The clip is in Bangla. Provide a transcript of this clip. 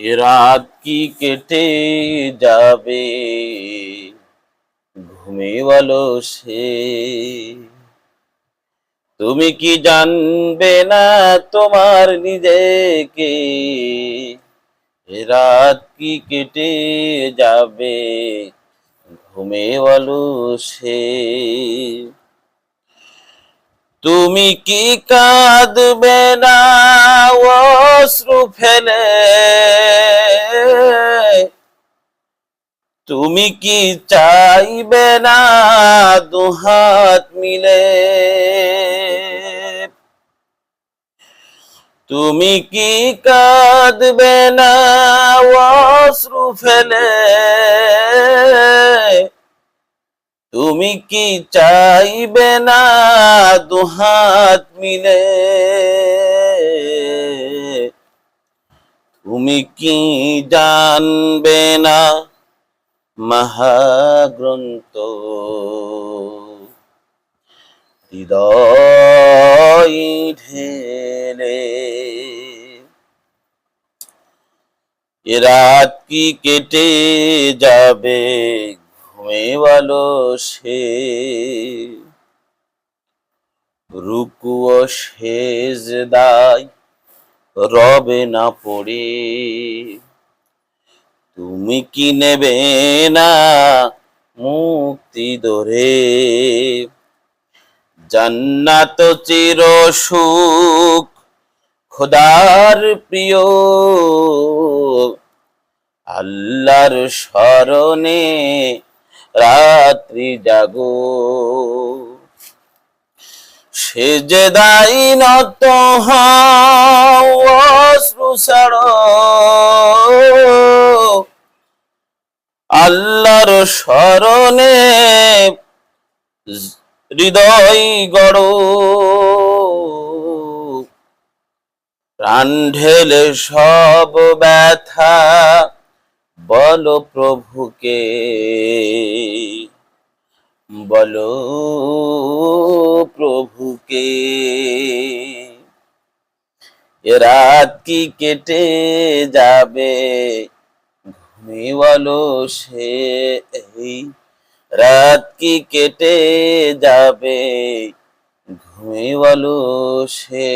এ রাত কি কেটে যাবে? ঘুমে বলো সে। তুমি কি জানবে না তোমার নিজেকে? এ রাত কি কেটে যাবে? ঘুমে বলো সে। তুমি কি কাঁদবে না অশ্রু ফেলে? তুমি কি চাইবে না দুহাত মিলে? তুমি কি কাঁদবে না অশ্রু ফেলে? তুমি কি চাইবে না দুহাত মিলে? তুমি কি জানবে না মহাগ্রন্থ? হৃদয় ঢেলে। রাত কি কেটে যাবে ঘুমে বলো সে। রুকু ও শেষ দায় রবে না পড়ে। তুমি কি নেবে না মুক্তি ধরে? জান্নাত চির সুখ, খোদার প্রিয়। আল্লাহর স্মরণে রাত্রি জাগো। সে যে দায়ী নত ছাড়ো। আল্লাহর স্মরণে হৃদয় গড়। প্রাণ ঢেলে সব ব্যথা বলো প্রভুকে বলো প্রভুকে। রাত কি কেটে যাবে? ঘুমি বলো সে রাত কি কেটে যাবে? ঘুমি বলো সে।